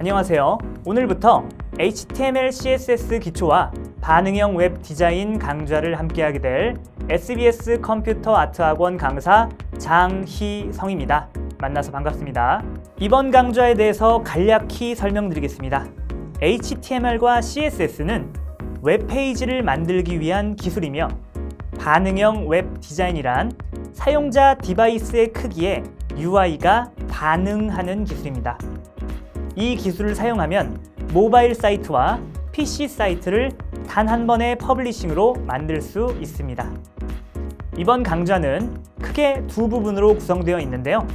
안녕하세요. 오늘부터 HTML, CSS 기초와 반응형 웹 디자인 강좌를 함께하게 될 SBS 컴퓨터 아트 학원 강사 장희성입니다. 만나서 반갑습니다. 이번 강좌에 대해서 간략히 설명드리겠습니다. HTML과 CSS는 웹페이지를 만들기 위한 기술이며 반응형 웹 디자인이란 사용자 디바이스의 크기에 UI가 반응하는 기술입니다. 이 기술을 사용하면 모바일 사이트와 PC 사이트를 단 한 번의 퍼블리싱으로 만들 수 있습니다. 이번 강좌는 크게 두 부분으로 구성되어 있는데요.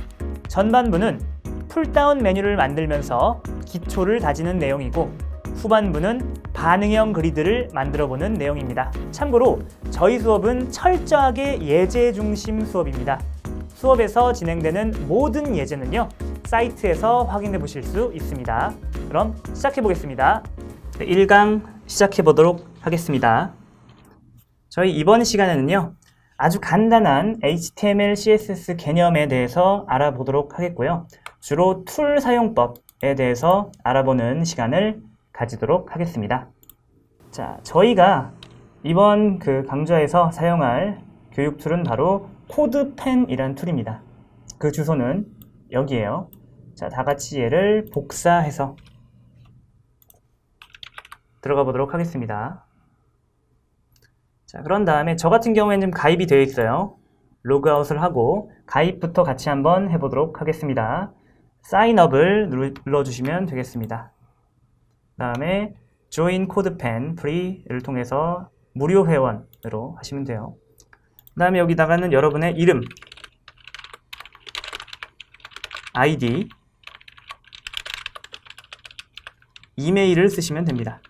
전반부는 풀다운 메뉴를 만들면서 기초를 다지는 내용이고 후반부는 반응형 그리드를 만들어 보는 내용입니다. 참고로 저희 수업은 철저하게 예제 중심 수업입니다. 수업에서 진행되는 모든 예제는요, 사이트에서 확인해 보실 수 있습니다. 그럼 시작해 보겠습니다. 1강 시작해 보도록 하겠습니다. 저희 이번 시간에는요, 아주 간단한 HTML, CSS 개념에 대해서 알아보도록 하겠고요. 주로 툴 사용법에 대해서 알아보는 시간을 가지도록 하겠습니다. 자, 저희가 이번 그 강좌에서 사용할 교육 툴은 바로 코드펜이라는 툴입니다. 그 주소는 여기에요. 자, 다 같이 얘를 복사해서 들어가 보도록 하겠습니다. 자, 그런 다음에 저 같은 경우에는 지금 가입이 되어 있어요. 로그아웃을 하고 가입부터 같이 한번 해보도록 하겠습니다. 사인업을 눌러주시면 되겠습니다. 그 다음에 join codepen free를 통해서 무료 회원으로 하시면 돼요. 그 다음에 여기다가는 여러분의 이름, 아이디, 이메일을 쓰시면 됩니다.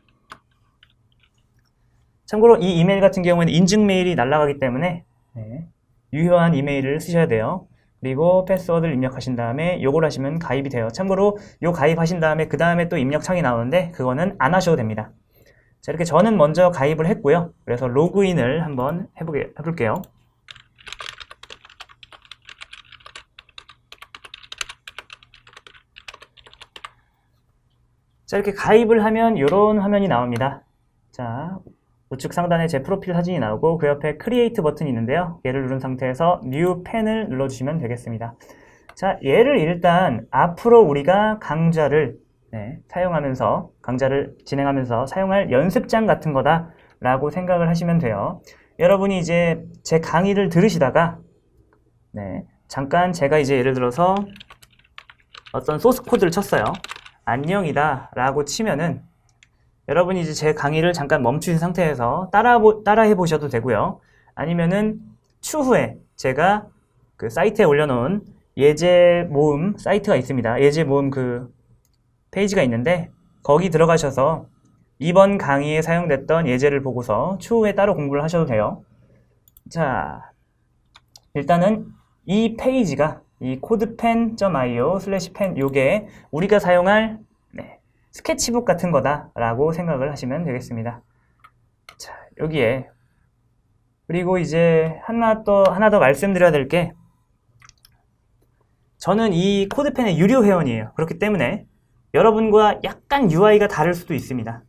참고로 이 이메일 같은 경우에는 인증 메일이 날아가기 때문에 네, 유효한 이메일을 쓰셔야 돼요. 그리고 패스워드를 입력하신 다음에 요걸 하시면 가입이 돼요. 참고로 요 가입하신 다음에 그 다음에 또 입력창이 나오는데 그거는 안 하셔도 됩니다. 자 이렇게 저는 먼저 가입을 했고요. 그래서 로그인을 한번 해보게, 해볼게요. 자 이렇게 가입을 하면 이런 화면이 나옵니다. 자 우측 상단에 제 프로필 사진이 나오고 그 옆에 크리에이트 버튼이 있는데요. 얘를 누른 상태에서 뉴 펜을 눌러주시면 되겠습니다. 자, 얘를 일단 앞으로 우리가 강좌를 네, 사용하면서 강좌를 진행하면서 사용할 연습장 같은 거다 라고 생각을 하시면 돼요. 여러분이 이제 제 강의를 들으시다가 네, 잠깐 제가 이제 예를 들어서 어떤 소스 코드를 쳤어요. 안녕이다 라고 치면은 여러분이 이제 제 강의를 잠깐 멈추신 상태에서 따라 따라해 보셔도 되고요. 아니면은 추후에 제가 그 사이트에 올려놓은 예제 모음 사이트가 있습니다. 예제 모음 그 페이지가 있는데 거기 들어가셔서 이번 강의에 사용됐던 예제를 보고서 추후에 따로 공부를 하셔도 돼요. 자, 일단은 이 페이지가 이 codepen.io 슬래시 펜 요게 우리가 사용할 스케치북 같은 거다라고 생각을 하시면 되겠습니다. 자, 여기에 그리고 이제 하나 또 하나 더 말씀드려야 될 게 저는 이 코드펜의 유료 회원이에요. 그렇기 때문에 여러분과 약간 UI가 다를 수도 있습니다.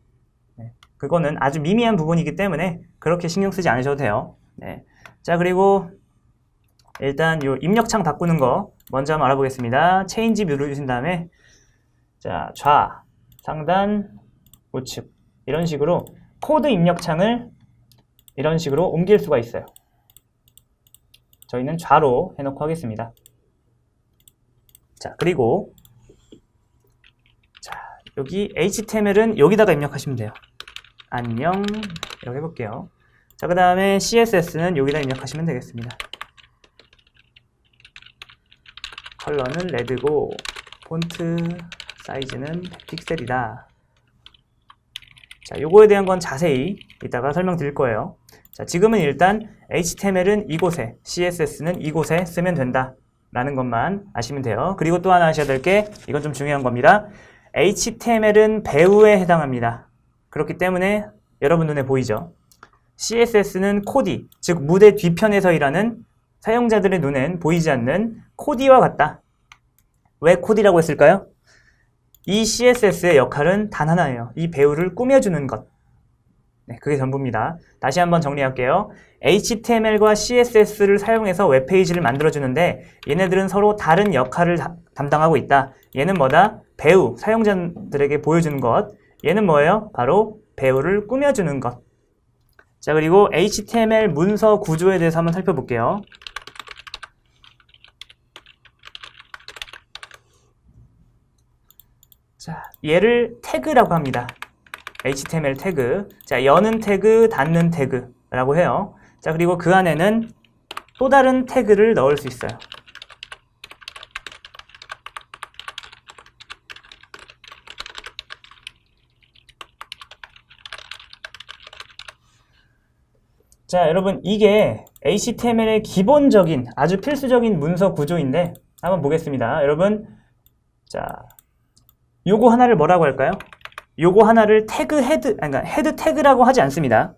네, 그거는 아주 미미한 부분이기 때문에 그렇게 신경 쓰지 않으셔도 돼요. 네. 자, 그리고 일단 요 입력창 바꾸는 거 먼저 한번 알아보겠습니다. 체인지 누르신 다음에 자, 좌, 상단, 우측 이런 식으로 코드 입력창을 이런 식으로 옮길 수가 있어요. 저희는 좌로 해놓고 하겠습니다. 자, 그리고 자, 여기 HTML은 여기다가 입력하시면 돼요. 안녕 이렇게 해볼게요. 자, 그 다음에 CSS는 여기다 입력하시면 되겠습니다. 컬러는 레드고 폰트 사이즈는 100픽셀이다. 자, 요거에 대한 건 자세히 이따가 설명드릴 거예요. 자, 지금은 일단 HTML은 이곳에, CSS는 이곳에 쓰면 된다. 라는 것만 아시면 돼요. 그리고 또 하나 아셔야 될 게, 이건 좀 중요한 겁니다. HTML은 배우에 해당합니다. 그렇기 때문에 여러분 눈에 보이죠? CSS는 코디, 즉 무대 뒤편에서 일하는 사용자들의 눈엔 보이지 않는 코디와 같다. 왜 코디라고 했을까요? 이 CSS의 역할은 단 하나예요. 이 배우를 꾸며주는 것. 네, 그게 전부입니다. 다시 한번 정리할게요. HTML과 CSS를 사용해서 웹페이지를 만들어주는데 얘네들은 서로 다른 역할을 다- 담당하고 있다. 얘는 뭐다? 배우, 사용자들에게 보여주는 것. 얘는 뭐예요? 바로 배우를 꾸며주는 것. 자, 그리고 HTML 문서 구조에 대해서 한번 살펴볼게요. 자, 얘를 태그라고 합니다. HTML 태그. 자, 여는 태그, 닫는 태그라고 해요. 자, 그리고 그 안에는 또 다른 태그를 넣을 수 있어요. 자, 여러분, 이게 HTML의 기본적인, 아주 필수적인 문서 구조인데, 한번 보겠습니다. 여러분, 자, 요거 하나를 뭐라고 할까요? 요거 하나를 태그 헤드, 그러니까 헤드 태그라고 하지 않습니다.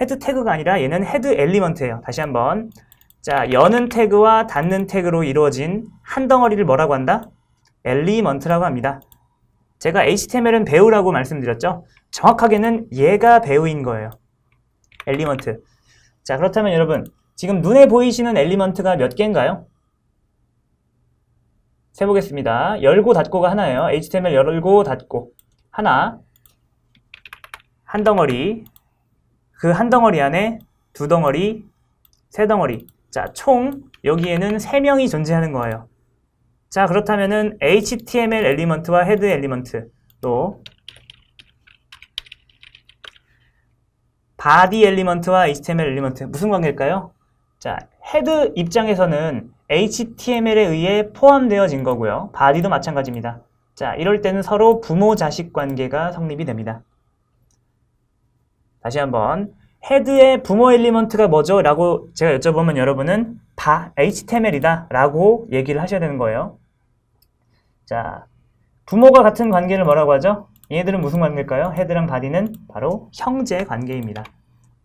헤드 태그가 아니라 얘는 헤드 엘리먼트예요. 다시 한번. 자, 여는 태그와 닫는 태그로 이루어진 한 덩어리를 뭐라고 한다? 엘리먼트라고 합니다. 제가 HTML은 배우라고 말씀드렸죠? 정확하게는 얘가 배우인 거예요. 엘리먼트. 자, 그렇다면 여러분, 지금 눈에 보이시는 엘리먼트가 몇 개인가요? 세보겠습니다. 열고 닫고가 하나예요. HTML 열고 닫고. 하나. 한 덩어리. 그 한 덩어리 안에 두 덩어리, 세 덩어리. 자, 총 여기에는 세 명이 존재하는 거예요. 자, 그렇다면은 HTML 엘리먼트와 헤드 엘리먼트 또 바디 엘리먼트와 HTML 엘리먼트 무슨 관계일까요? 자, 헤드 입장에서는 HTML에 의해 포함되어진 거고요. 바디도 마찬가지입니다. 자, 이럴 때는 서로 부모 자식 관계가 성립이 됩니다. 다시 한번 헤드의 부모 엘리먼트가 뭐죠? 라고 제가 여쭤보면 여러분은 바 HTML이다 라고 얘기를 하셔야 되는 거예요. 자, 부모가 같은 관계를 뭐라고 하죠? 얘네들은 무슨 관계일까요? 헤드랑 바디는 바로 형제 관계입니다.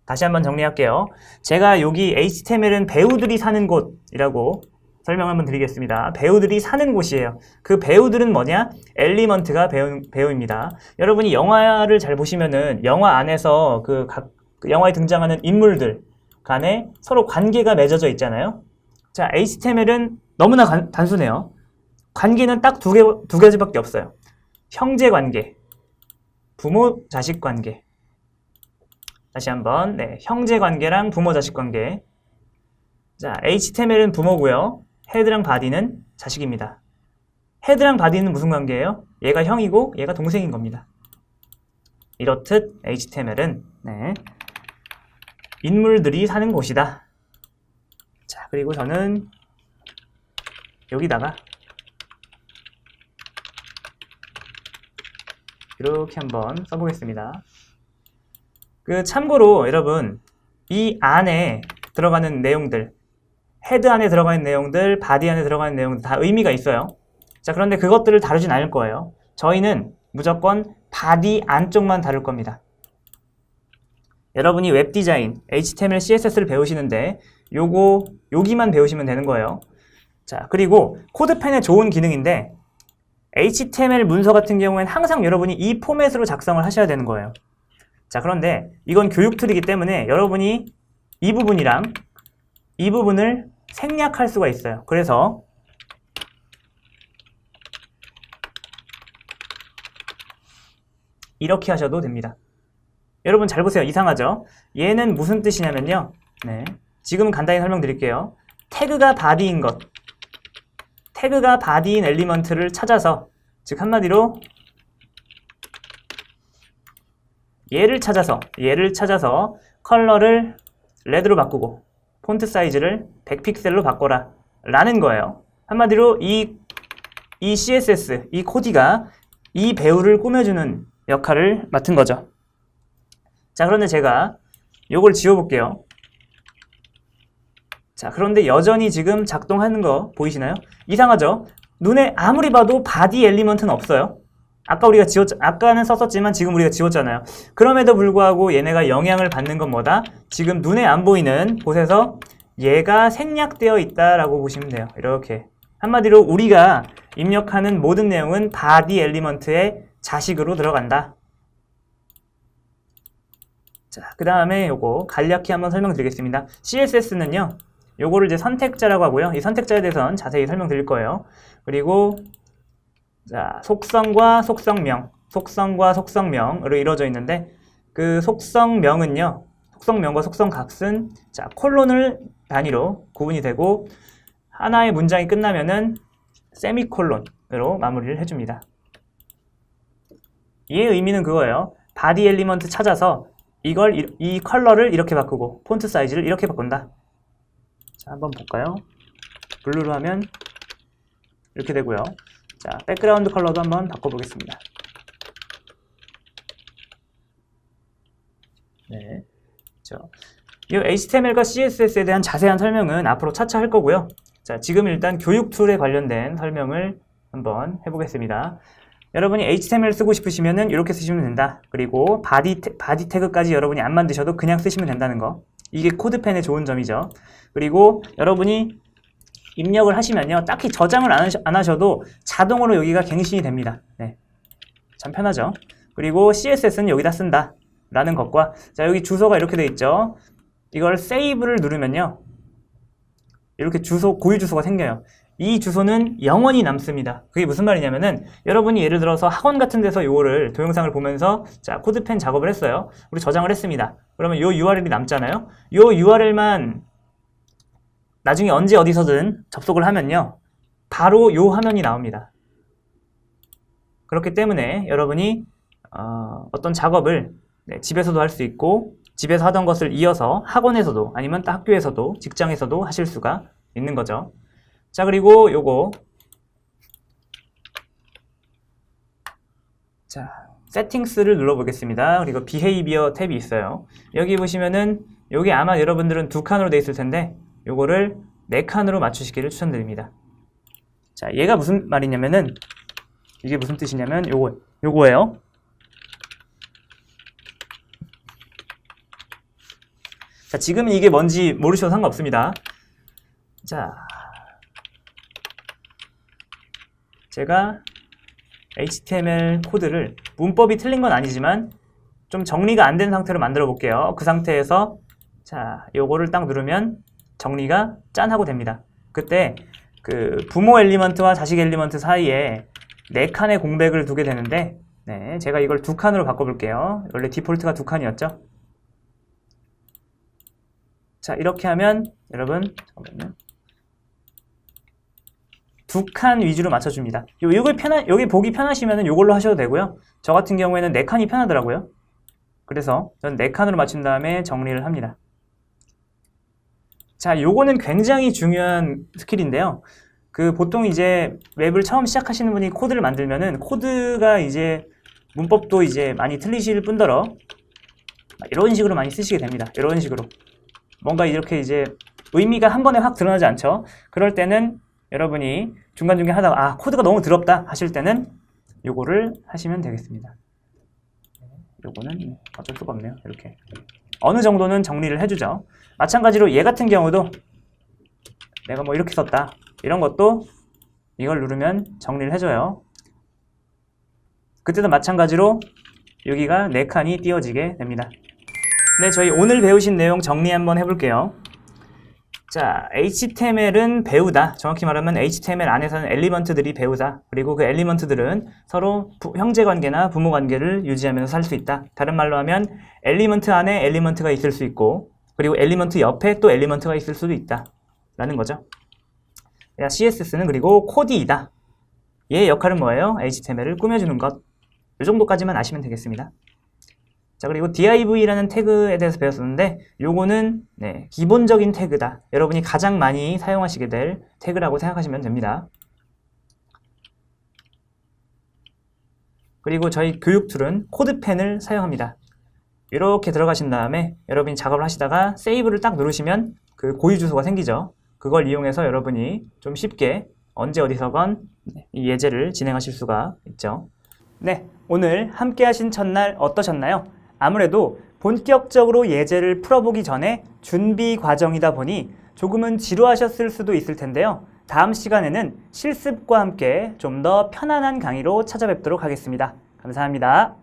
다시 한번 정리할게요. 제가 여기 HTML은 배우들이 사는 곳이라고 설명 한번 드리겠습니다. 배우들이 사는 곳이에요. 그 배우들은 뭐냐? 엘리먼트가 배우, 배우입니다. 여러분이 영화를 잘 보시면은 영화 안에서 그 각, 그 영화에 등장하는 인물들 간에 서로 관계가 맺어져 있잖아요. 자, HTML은 너무나 간- 단순해요. 관계는 딱 두 개, 두 가지밖에 없어요. 형제 관계, 부모 자식 관계. 다시 한번, 네, 형제 관계랑 부모 자식 관계. 자, HTML은 부모고요. 헤드랑 바디는 자식입니다. 헤드랑 바디는 무슨 관계예요? 얘가 형이고 얘가 동생인 겁니다. 이렇듯 HTML은 네, 인물들이 사는 곳이다. 자, 그리고 저는 여기다가 이렇게 한번 써보겠습니다. 그 참고로 여러분 이 안에 들어가는 내용들 헤드 안에 들어가는 내용들, 바디 안에 들어가는 내용들 다 의미가 있어요. 자, 그런데 그것들을 다루진 않을 거예요. 저희는 무조건 바디 안쪽만 다룰 겁니다. 여러분이 웹 디자인, HTML, CSS를 배우시는데 요거 여기만 배우시면 되는 거예요. 자, 그리고 코드펜의 좋은 기능인데 HTML 문서 같은 경우에는 항상 여러분이 이 포맷으로 작성을 하셔야 되는 거예요. 자, 그런데 이건 교육 툴이기 때문에 여러분이 이 부분이랑 이 부분을 생략할 수가 있어요. 그래서 이렇게 하셔도 됩니다. 여러분 잘 보세요. 이상하죠? 얘는 무슨 뜻이냐면요. 네. 지금은 간단히 설명드릴게요. 태그가 바디인 것. 태그가 바디인 엘리먼트를 찾아서 즉 한마디로 얘를 찾아서 얘를 찾아서 컬러를 레드로 바꾸고 폰트 사이즈를 100픽셀로 바꿔라 라는 거예요. 한마디로 이, 이 CSS, 이 코디가 이 배우를 꾸며주는 역할을 맡은 거죠. 자, 그런데 제가 요걸 지워볼게요. 자, 그런데 여전히 지금 작동하는 거 보이시나요? 이상하죠? 눈에 아무리 봐도 바디 엘리먼트는 없어요. 아까 우리가 지웠, 아까는 썼었지만 지금 우리가 지웠잖아요. 그럼에도 불구하고 얘네가 영향을 받는 건 뭐다? 지금 눈에 안 보이는 곳에서 얘가 생략되어 있다라고 보시면 돼요. 이렇게. 한마디로 우리가 입력하는 모든 내용은 body 엘리먼트의 자식으로 들어간다. 자, 그 다음에 요거 간략히 한번 설명드리겠습니다. CSS는요, 요거를 이제 선택자라고 하고요. 이 선택자에 대해서는 자세히 설명드릴 거예요. 그리고 자, 속성과 속성명, 속성과 속성명으로 이루어져 있는데 그 속성명은요, 속성명과 속성값은 자, 콜론을 단위로 구분이 되고 하나의 문장이 끝나면은 세미콜론으로 마무리를 해줍니다. 이의 의미는 그거예요. 바디 엘리먼트 찾아서 이걸 이, 이 컬러를 이렇게 바꾸고 폰트 사이즈를 이렇게 바꾼다. 자, 한번 볼까요? 블루로 하면 이렇게 되고요. 자, 백그라운드 컬러도 한번 바꿔보겠습니다. 네, 그렇죠. 이 HTML과 CSS에 대한 자세한 설명은 앞으로 차차 할 거고요. 자, 지금 일단 교육 툴에 관련된 설명을 한번 해보겠습니다. 여러분이 HTML 쓰고 싶으시면은 이렇게 쓰시면 된다. 그리고 바디, 태, 바디 태그까지 여러분이 안 만드셔도 그냥 쓰시면 된다는 거. 이게 코드펜의 좋은 점이죠. 그리고 여러분이 입력을 하시면요. 딱히 저장을 안, 하셔, 안 하셔 도 자동으로 여기가 갱신이 됩니다. 네. 참 편하죠. 그리고 CSS는 여기다 쓴다. 라는 것과 자 여기 주소가 이렇게 돼 있죠. 이걸 세이브를 누르면요. 이렇게 주소 고유 주소가 생겨요. 이 주소는 영원히 남습니다. 그게 무슨 말이냐면은 여러분이 예를 들어서 학원 같은 데서 요거를 동영상을 보면서 자 코드펜 작업을 했어요. 우리 저장을 했습니다. 그러면 요 URL이 남잖아요. 요 URL만 나중에 언제 어디서든 접속을 하면요. 바로 요 화면이 나옵니다. 그렇기 때문에 여러분이 어, 어떤 작업을 네, 집에서도 할 수 있고 집에서 하던 것을 이어서 학원에서도 아니면 또 학교에서도 직장에서도 하실 수가 있는 거죠. 자 그리고 요거 자 세팅스를 눌러보겠습니다. 그리고 비헤이비어 탭이 있어요. 여기 보시면은 여기 아마 여러분들은 두 칸으로 돼 있을 텐데 요거를 네 칸으로 맞추시기를 추천드립니다. 자 얘가 무슨 말이냐면은 이게 무슨 뜻이냐면 요거 요거예요. 자, 지금 이게 뭔지 모르셔도 상관없습니다. 자, 제가 HTML 코드를 문법이 틀린 건 아니지만 좀 정리가 안 된 상태로 만들어 볼게요. 그 상태에서 자, 요거를 딱 누르면 정리가 짠 하고 됩니다. 그때 그 부모 엘리먼트와 자식 엘리먼트 사이에 네 칸의 공백을 두게 되는데 네, 제가 이걸 두 칸으로 바꿔볼게요. 원래 디폴트가 두 칸이었죠. 자, 이렇게 하면 여러분 잠깐만요. 두 칸 위주로 맞춰줍니다. 요, 요걸 편하, 여기 보기 편하시면 요걸로 하셔도 되고요. 저 같은 경우에는 네 칸이 편하더라고요. 그래서 저는 네 칸으로 맞춘 다음에 정리를 합니다. 자, 요거는 굉장히 중요한 스킬인데요. 그 보통 이제 웹을 처음 시작하시는 분이 코드를 만들면은 코드가 이제 문법도 이제 많이 틀리실 뿐더러 이런 식으로 많이 쓰시게 됩니다. 이런 식으로. 뭔가 이렇게 이제 의미가 한 번에 확 드러나지 않죠. 그럴 때는 여러분이 중간중간 하다가 아 코드가 너무 더럽다 하실 때는 요거를 하시면 되겠습니다. 요거는 어쩔 수가 없네요. 이렇게 어느 정도는 정리를 해주죠. 마찬가지로 얘 같은 경우도 내가 뭐 이렇게 썼다 이런 것도 이걸 누르면 정리를 해줘요. 그때도 마찬가지로 여기가 네 칸이 띄워지게 됩니다. 네, 저희 오늘 배우신 내용 정리 한번 해볼게요. 자, HTML은 배우다. 정확히 말하면 HTML 안에서는 엘리먼트들이 배우다. 그리고 그 엘리먼트들은 서로 부, 형제 관계나 부모 관계를 유지하면서 살 수 있다. 다른 말로 하면 엘리먼트 안에 엘리먼트가 있을 수 있고 그리고 엘리먼트 옆에 또 엘리먼트가 있을 수도 있다. 라는 거죠. CSS는 그리고 코디이다. 얘의 역할은 뭐예요? HTML을 꾸며주는 것. 이 정도까지만 아시면 되겠습니다. 자 그리고 div라는 태그에 대해서 배웠었는데 요거는 네, 기본적인 태그다. 여러분이 가장 많이 사용하시게 될 태그라고 생각하시면 됩니다. 그리고 저희 교육 툴은 코드펜을 사용합니다. 이렇게 들어가신 다음에 여러분이 작업을 하시다가 세이브를 딱 누르시면 그 고유 주소가 생기죠. 그걸 이용해서 여러분이 좀 쉽게 언제 어디서건 이 예제를 진행하실 수가 있죠. 네, 오늘 함께 하신 첫날 어떠셨나요? 아무래도 본격적으로 예제를 풀어보기 전에 준비 과정이다 보니 조금은 지루하셨을 수도 있을 텐데요. 다음 시간에는 실습과 함께 좀 더 편안한 강의로 찾아뵙도록 하겠습니다. 감사합니다.